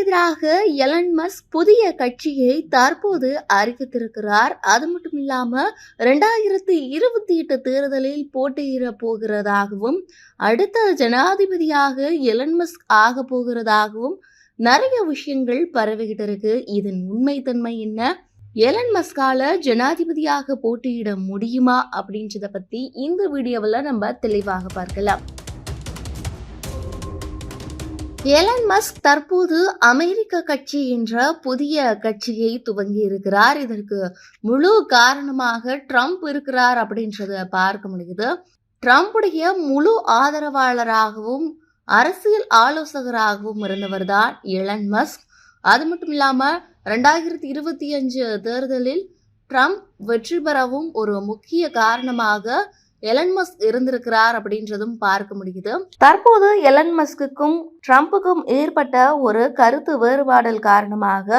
எதிராக Elon Musk புதிய கட்சியை தற்போது அறிவித்திருக்கிறார். அது மட்டும் இல்லாம ரெண்டாயிரத்தி இருபத்தி எட்டு தேர்தலில் போட்டியிட போகிறதாகவும் அடுத்த ஜனாதிபதியாக எலன் மஸ்க் ஆக போகிறதாகவும் நிறைய விஷயங்கள் பரவிக்கிட்டு இருக்கு. இதன் உண்மைத்தன்மை என்ன? எலன் மஸ்கால ஜனாதிபதியாக போட்டியிட முடியுமா அப்படின்றத பத்தி இந்த வீடியோவில் நம்ம தெளிவாக பார்க்கலாம். எலன் மஸ்க் தற்போது அமெரிக்க கட்சி என்ற புதிய கட்சியை துவங்கி இருக்கிறார். இதற்கு முழு காரணமாக ட்ரம்ப் இருக்கிறார் அப்படின்றத பார்க்க முடியுது. ட்ரம்புடைய முழு ஆதரவாளராகவும் அரசியல் ஆலோசகராகவும் இருந்தவர் தான் எலன் மஸ்க். அது மட்டும் இல்லாம ரெண்டாயிரத்தி இருபத்தி அஞ்சு தேர்தலில் ட்ரம்ப் வெற்றி பெறவும் ஒரு முக்கிய காரணமாக எலன் மஸ்க் இருந்திருக்கிறார் அப்படின்றதும் பார்க்க முடியுது. தற்போது எலன் மஸ்குக்கும் ட்ரம்ப்புக்கும் ஏற்பட்ட ஒரு கருத்து வேறுபாடல் காரணமாக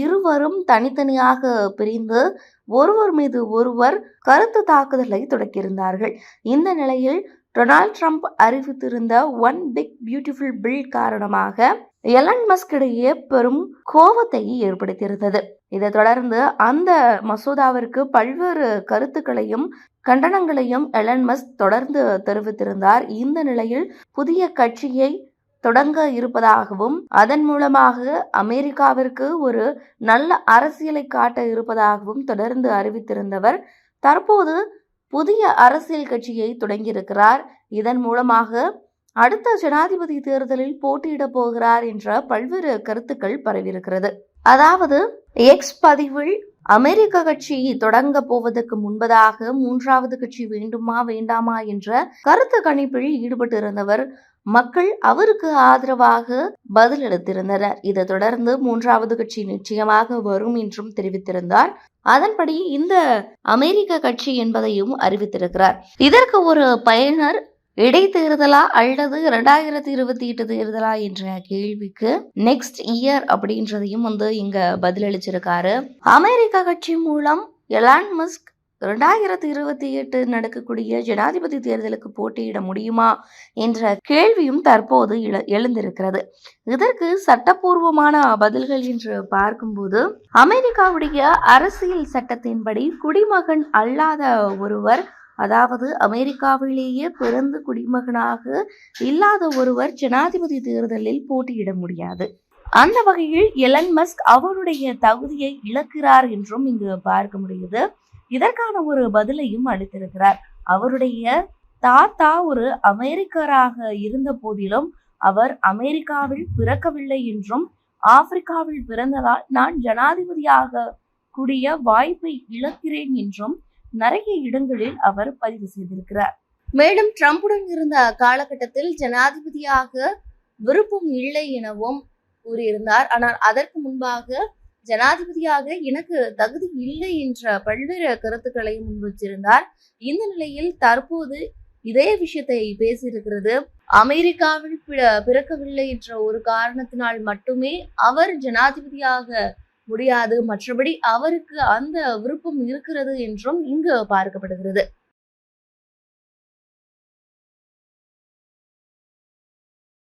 இருவரும் தனித்தனியாக பிரிந்து ஒருவர் மீது ஒருவர் கருத்து தாக்குதலை தொடக்கியிருந்தார்கள். இந்த நிலையில் டொனால்ட் ட்ரம்ப் அறிவித்திருந்த ஒன் பிக் பியூட்டிஃபுல் பில் காரணமாக எலன் மஸ்க் இடையே பெரும் கோபத்தை ஏற்படுத்தியிருந்தது. இதை தொடர்ந்து அந்த மசோதாவிற்கு பல்வேறு கருத்துக்களையும் கண்டனங்களையும் எலன் மஸ்க் தொடர்ந்து தெரிவித்திருந்தார். இந்த நிலையில் புதிய கட்சியை தொடங்க இருப்பதாகவும் அதன் மூலமாக அமெரிக்காவிற்கு ஒரு நல்ல அரசியலை காட்ட இருப்பதாகவும் தொடர்ந்து அறிவித்திருந்தவர். தற்போது புதிய அரசியல் கட்சியை தொடங்கியிருக்கிறார். இதன் மூலமாக அடுத்த ஜனாதிபதி தேர்தலில் போட்டியிட போகிறார் என்ற பல்வேறு கருத்துக்கள் பரவியிருக்கிறது. அதாவது எக்ஸ் பதிவில் அமெரிக்க கட்சி தொடங்க போவதற்கு முன்பதாக மூன்றாவது கட்சி வேண்டுமா வேண்டாமா என்ற கருத்து கணிப்பில் ஈடுபட்டு இருந்தவர் மக்கள் அவருக்கு ஆதரவாக பதிலளித்திருந்தனர் இதை தொடர்ந்து மூன்றாவது கட்சி நிச்சயமாக வரும் என்றும் தெரிவித்திருந்தார். அதன்படி இந்த அமெரிக்க கட்சி என்பதையும் அறிவித்திருக்கிறார். இதற்கு ஒரு பயனர் இடைத்தேர்தலா அல்லது ரெண்டாயிரத்தி இருபத்தி எட்டு தேர்தலா என்ற கேள்விக்கு நெக்ஸ்ட் இயர் அப்படின்றதையும் வந்து இங்க பதிலளிச்சிருக்காரு. அமெரிக்க கட்சி மூலம் எலான் மஸ்க் ரெண்டாயிரத்தி இருபத்தி எட்டு நடக்கக்கூடிய ஜனாதிபதி தேர்தலுக்கு போட்டியிட முடியுமா என்ற கேள்வியும் தற்போது எழுந்திருக்கிறது. இதற்கு சட்டப்பூர்வமான பதில்கள் என்று பார்க்கும்போது அமெரிக்காவுடைய அரசியல் சட்டத்தின்படி குடிமகன் அல்லாத ஒருவர் அதாவது அமெரிக்காவிலேயே பிறந்து குடிமகனாக இல்லாத ஒருவர் ஜனாதிபதி தேர்தலில் போட்டியிட முடியாது. அந்த வகையில் எலன் மஸ்க் அவருடைய தகுதியை இழக்கிறார் என்றும் இங்கு பார்க்க முடியுது. இதற்கான ஒரு பதிலையும் அளித்திருக்கிறார். அவருடைய தாத்தா ஒரு அமெரிக்கராக இருந்த போதிலும் அவர் அமெரிக்காவில் பிறக்கவில்லை என்றும் ஆப்பிரிக்காவில் பிறந்ததால் நான் ஜனாதிபதியாக கூடிய வாய்ப்பை இழக்கிறேன் என்றும் நிறைய இடங்களில் அவர் பதிவு செய்திருக்கிறார். மேலும் ட்ரம்புடன் இருந்த காலகட்டத்தில் ஜனாதிபதியாக விருப்பம் இல்லை எனவும் கூறியிருந்தார். ஆனால் அதற்கு முன்பாக ஜனாதிபதியாக எனக்கு தகுதி இல்லை என்ற பல்வேறு கருத்துக்களை முன்வச்சிருந்தார் இந்த நிலையில் தற்போது இதே விஷயத்தை பேசியிருக்கிறது. அமெரிக்காவில் பிறக்கவில்லை என்ற ஒரு காரணத்தினால் மட்டுமே அவர் ஜனாதிபதியாக முடியாது. மற்றபடி அவருக்கு அந்த விருப்பம் இருக்கிறது என்றும் இங்கு பார்க்கப்படுகிறது.